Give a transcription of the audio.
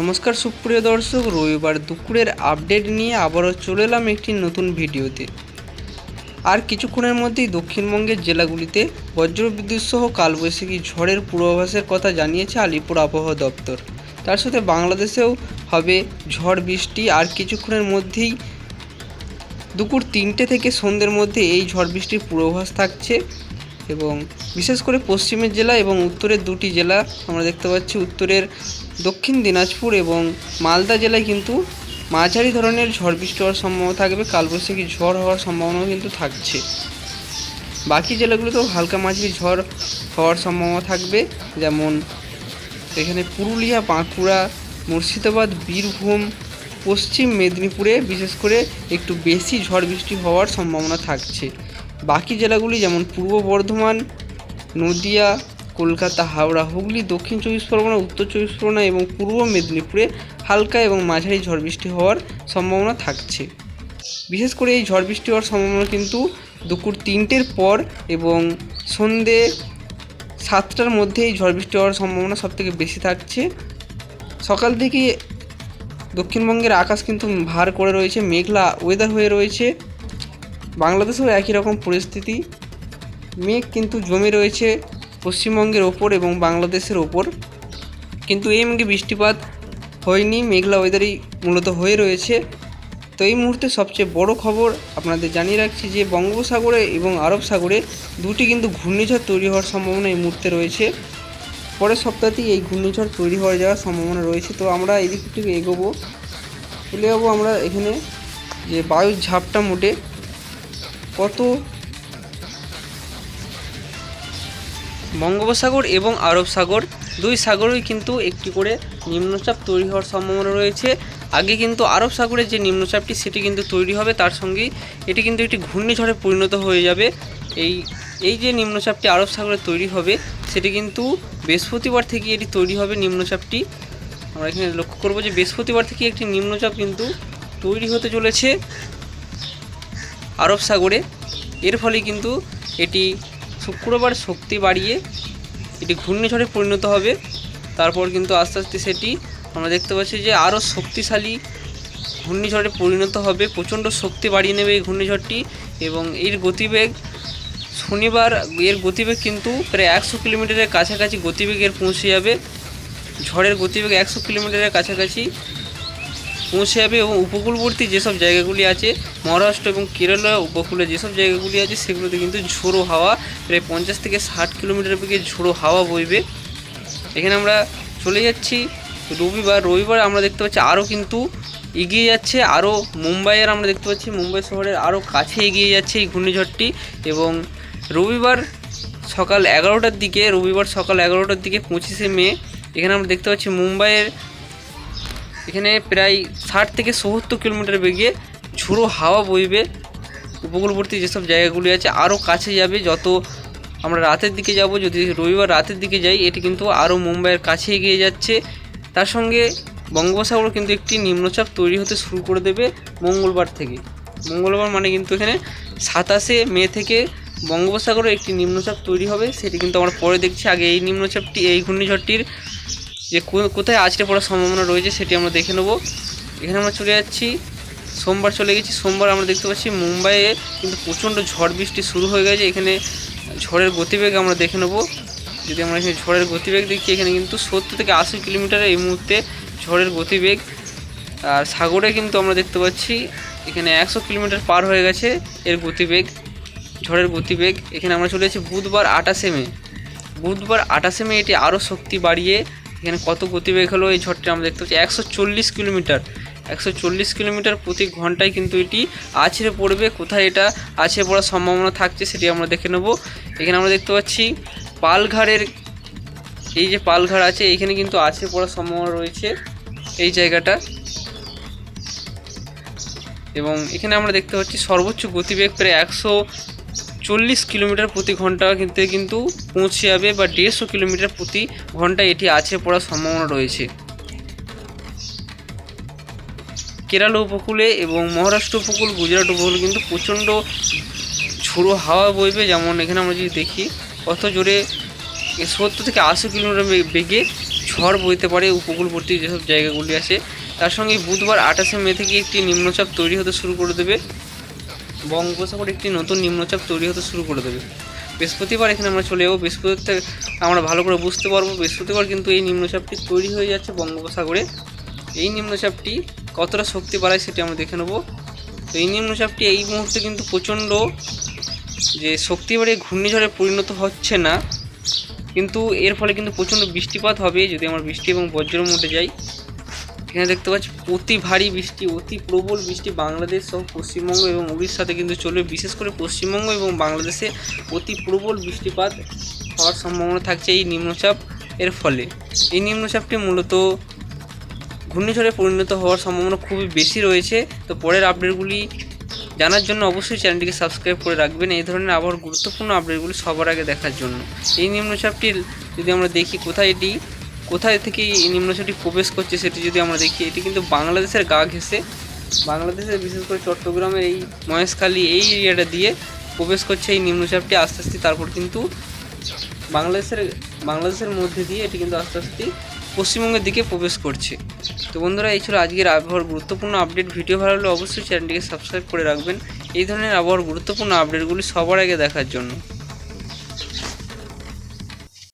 নমস্কার সুপ্রিয় দর্শক, রবিবার দুপুরের আপডেট নিয়ে আবারও চলে এলাম একটি নতুন ভিডিওতে। আর কিছুক্ষণের মধ্যেই দক্ষিণবঙ্গের জেলাগুলিতে বজ্রবিদ্যুৎ সহ কালবৈশাখী ঝড়ের পূর্বাভাসের কথা জানিয়েছে আলিপুর আবহাওয়া দপ্তর। তার সাথে বাংলাদেশেও হবে ঝড় বৃষ্টি, আর কিছুক্ষণের মধ্যেই দুপুর তিনটে থেকে সন্ধ্যের মধ্যে এই ঝড় বৃষ্টির পূর্বাভাস থাকছে এবং বিশেষ করে পশ্চিমের জেলা এবং উত্তরের দুটি জেলা আমরা দেখতে পাচ্ছি। উত্তরের দক্ষিণ দিনাজপুর এবং মালদা জেলায় কিন্তু মাঝারি ধরনের ঝড় বৃষ্টি হওয়ার সম্ভাবনা থাকবে, কালবৈশাখী ঝড় হওয়ার সম্ভাবনাও কিন্তু থাকছে। বাকি জেলাগুলোতেও হালকা মাঝারি ঝড় হওয়ার সম্ভাবনা থাকবে, যেমন এখানে পুরুলিয়া, বাঁকুড়া, মুর্শিদাবাদ, বীরভূম, পশ্চিম মেদিনীপুরে বিশেষ করে একটু বেশি ঝড় বৃষ্টি হওয়ার সম্ভাবনা থাকছে। বাকি জেলাগুলি যেমন পূর্ব বর্ধমান, নদিয়া কলকাতা, হাওড়া, হুগলি, দক্ষিণ চব্বিশ পরগনা, উত্তর চব্বিশ পরগনা এবং পূর্ব মেদিনীপুরে হালকা এবং মাঝারি ঝড় বৃষ্টি হওয়ার সম্ভাবনা থাকছে। বিশেষ করে এই ঝড় বৃষ্টি হওয়ার সম্ভাবনা কিন্তু দুপুর তিনটের পর এবং সন্ধে সাতটার মধ্যে এই ঝড় বৃষ্টি হওয়ার সম্ভাবনা সবথেকে বেশি থাকছে। সকাল থেকে দক্ষিণবঙ্গের আকাশ কিন্তু ভার করে রয়েছে, মেঘলা ওয়েদার হয়ে রয়েছে। বাংলাদেশেও একই রকম পরিস্থিতি। মেঘ কিন্তু জমে রয়েছে। পশ্চিমবঙ্গের ওপর এবং বাংলাদেশের ওপর। কিন্তু এই মেঘে বৃষ্টিপাত হয়নি, মেঘলা ওয়েদারই মূলত হয়ে রয়েছে। তো এই মুহূর্তে সবচেয়ে বড় খবর আপনাদের জানিয়ে রাখছি যে বঙ্গোপসাগরে এবং আরব সাগরে দুটি কিন্তু ঘূর্ণিঝড় তৈরি হওয়ার সম্ভাবনা এই মুহূর্তে রয়েছে। পরের সপ্তাহতেই এই ঘূর্ণিঝড় তৈরি হয়ে যাওয়ার সম্ভাবনা রয়েছে। তো আমরা এদিক থেকে এগোবো। চলে যাব আমরা এখানে যে বায়ুর ঝাপটা মোটে। কত বঙ্গোপসাগর এবং আরব সাগর। দুই সাগরই কিন্তু একটি করে নিম্নচাপ তৈরি হওয়ার সম্ভাবনা রয়েছে। আগে কিন্তু আরব সাগরের যে নিম্নচাপটি, সেটি কিন্তু তৈরি হবে। তার সঙ্গেই এটি কিন্তু একটি ঘূর্ণিঝড়ে পরিণত হয়ে যাবে। এই এই যে নিম্নচাপটি আরব সাগরে তৈরি হবে, সেটি কিন্তু বৃহস্পতিবার থেকে এটি তৈরি হবে নিম্নচাপটি। আমরা এখানে লক্ষ্য করব যে বৃহস্পতিবার থেকে একটি নিম্নচাপ কিন্তু তৈরি হতে চলেছে আরব সাগরে। এর ফলে কিন্তু এটি শুক্রবার শক্তি বাড়িয়ে এটি ঘূর্ণিঝড়ে পরিণত হবে। তারপর কিন্তু আস্তে আস্তে সেটি আমরা দেখতে পাচ্ছি যে আরও শক্তিশালী ঘূর্ণিঝড়ে পরিণত হবে। প্রচণ্ড শক্তি বাড়িয়ে নেবে এই ঘূর্ণিঝড়টি এবং এর গতিবেগ শনিবার, এর গতিবেগ কিন্তু প্রায় একশো কিলোমিটারের কাছাকাছি গতিবেগ এর পৌঁছে যাবে। ঝড়ের গতিবেগ একশো কিলোমিটারের কাছাকাছি পৌঁছে যাবে এবং উপকূলবর্তী যেসব জায়গাগুলি আছে, মহারাষ্ট্র এবং কেরালা উপকূলে যেসব জায়গাগুলি আছে, সেগুলোতে কিন্তু ঝোড়ো হাওয়া, প্রায় পঞ্চাশ থেকে ষাট কিলোমিটার বেগে ঝোড়ো হাওয়া বইবে। এখানে আমরা চলে যাচ্ছি। রবিবার রবিবার আমরা দেখতে পাচ্ছি আরও কিন্তু এগিয়ে যাচ্ছে। আরও মুম্বাইয়ের আমরা দেখতে পাচ্ছি। মুম্বাই শহরের আরও কাছে এগিয়ে যাচ্ছে এই ঘূর্ণিঝড়টি এবং রবিবার সকাল এগারোটার দিকে, রবিবার সকাল এগারোটার দিকে পঁচিশে মে, এখানে আমরা দেখতে পাচ্ছি মুম্বাইয়ের এখানে প্রায় ষাট থেকে সত্তর কিলোমিটার বেগে ঝোড়ো হাওয়া বইবে উপকূলবর্তী যেসব জায়গাগুলি আছে আরও কাছে যাবে। যত আমরা রাতের দিকে যাব, যদি রবিবার রাতের দিকে যাই, এটি কিন্তু আরও মুম্বাইয়ের কাছে এগিয়ে যাচ্ছে। তার সঙ্গে বঙ্গোপসাগর কিন্তু একটি নিম্নচাপ তৈরি হতে শুরু করে দেবে মঙ্গলবার থেকে। মঙ্গলবার মানে কিন্তু এখানে সাতাশে মে থেকে বঙ্গোপসাগরে একটি নিম্নচাপ তৈরি হবে, সেটি কিন্তু আমরা পরে দেখছি। আগে এই নিম্নচাপটি, এই ঘূর্ণিঝড়টির যে কোথায় আছড়ে পড়ার সম্ভাবনা রয়েছে সেটি আমরা দেখে নেব। এখানে আমরা চলে যাচ্ছি। সোমবার চলে গেছি। সোমবার আমরা দেখতে পাচ্ছি মুম্বাইয়ে কিন্তু প্রচণ্ড ঝড় বৃষ্টি শুরু হয়ে গেছে। এখানে ঝড়ের গতিবেগ আমরা দেখে নেব। যদি আমরা এখানে ঝড়ের গতিবেগ দেখি, এখানে কিন্তু সত্তর থেকে আশি কিলোমিটার এই মুহূর্তে ঝড়ের গতিবেগ। আর সাগরে কিন্তু আমরা দেখতে পাচ্ছি, এখানে একশো কিলোমিটার পার হয়ে গেছে এর গতিবেগ, ঝড়ের গতিবেগ। এখানে আমরা চলে যাচ্ছি বুধবার আটাশে মে। বুধবার আটাশে মে এটি আরও শক্তি বাড়িয়ে এখানে কত গতিবেগ হলো এই ঝড়টি আমরা দেখতে পাচ্ছি। একশো চল্লিশ কিলোমিটার। একশো চল্লিশ কিলোমিটার প্রতি ঘন্টায় কিন্তু এটি আছড়ে পড়বে। কোথায় এটা আছড়ে পড়ার সম্ভাবনা থাকছে সেটি আমরা দেখে নেব। এখানে আমরা দেখতে পাচ্ছি পালঘাড়ের এই যে পালঘাড় আছে, এখানে কিন্তু আছড়ে পড়ার সম্ভাবনা রয়েছে এই জায়গাটা। এবং এখানে আমরা দেখতে পাচ্ছি সর্বোচ্চ গতিবেগ প্রায় একশো চল্লিশ কিলোমিটার প্রতি ঘণ্টা কিন্তু কিন্তু পৌঁছে যাবে বা দেড়শো কিলোমিটার প্রতি ঘণ্টা এটি আছে পড়ার সম্ভাবনা রয়েছে। কেরালা উপকূলে এবং মহারাষ্ট্র উপকূল, গুজরাট উপকূলে কিন্তু প্রচণ্ড ঝোড়ো হাওয়া বইবে যেমন এখানে আমরা যদি দেখি কত জোরে সত্তর থেকে আশি কিলোমিটার বেগে ঝড় বইতে পারে উপকূলবর্তী যেসব জায়গাগুলি আছে। তার সঙ্গে বুধবার আঠাশে মে থেকে একটি নিম্নচাপ তৈরি হতে শুরু করে দেবে। বঙ্গোপসাগরে একটি নতুন নিম্নচাপ তৈরি হতে শুরু করে দেবে। বৃহস্পতিবার এখানে আমরা চলে যাব বৃহস্পতিবার আমরা ভালো করে বুঝতে পারব। বৃহস্পতিবার কিন্তু এই নিম্নচাপটি তৈরি হয়ে যাচ্ছে বঙ্গোপসাগরে। এই নিম্নচাপটি কতটা শক্তি বাড়ায় সেটি আমরা দেখে নেব। তো এই নিম্নচাপটি এই মুহূর্তে কিন্তু প্রচণ্ড যে শক্তি বাড়িয়ে ঘূর্ণিঝড়ে পরিণত হচ্ছে না। কিন্তু এর ফলে কিন্তু প্রচণ্ড বৃষ্টিপাত হবে। যদি আমরা বৃষ্টি এবং বজ্রের মধ্যে যাই এখানে দেখতে পাচ্ছি অতি ভারী বৃষ্টি, অতি প্রবল বৃষ্টি বাংলাদেশ সহ পশ্চিমবঙ্গ এবং উড়িষ্যাতে কিন্তু চলবে। বিশেষ করে পশ্চিমবঙ্গ এবং বাংলাদেশে অতি প্রবল বৃষ্টিপাত হওয়ার সম্ভাবনা থাকছে এই নিম্নচাপ এর ফলে। এই নিম্নচাপটি মূলত ঘূর্ণিঝড়ে পরিণত হওয়ার সম্ভাবনা খুবই বেশি রয়েছে। তো পরের আপডেটগুলি জানার জন্য অবশ্যই চ্যানেলটিকে সাবস্ক্রাইব করে রাখবেন। এই ধরনের আবার গুরুত্বপূর্ণ আপডেটগুলি সবার আগে দেখার জন্য। এই নিম্নচাপটির যদি আমরা দেখি কোথায় এটি কোথায় থেকে নিম্নচাপটি প্রবেশ করছে সেটি যদি আমরা দেখি, এটি কিন্তু বাংলাদেশের গা ঘেঁষে। বাংলাদেশের বিশেষ করে চট্টগ্রামের এই মহেশখালী এই এরিয়াটা দিয়ে প্রবেশ করছে এই নিম্নচাপটি আস্তে আস্তে। তারপর কিন্তু বাংলাদেশের বাংলাদেশের মধ্যে দিয়ে এটি কিন্তু আস্তে আস্তে পশ্চিমবঙ্গের দিকে প্রবেশ করছে। তো বন্ধুরা, এই ছিল আজকের আবহাওয়ার গুরুত্বপূর্ণ আপডেট। ভিডিও ভালো লাগলে অবশ্যই চ্যানেলটিকে সাবস্ক্রাইব করে রাখবেন। এই ধরনের আবহাওয়ার গুরুত্বপূর্ণ আপডেটগুলি সবার আগে দেখার জন্য।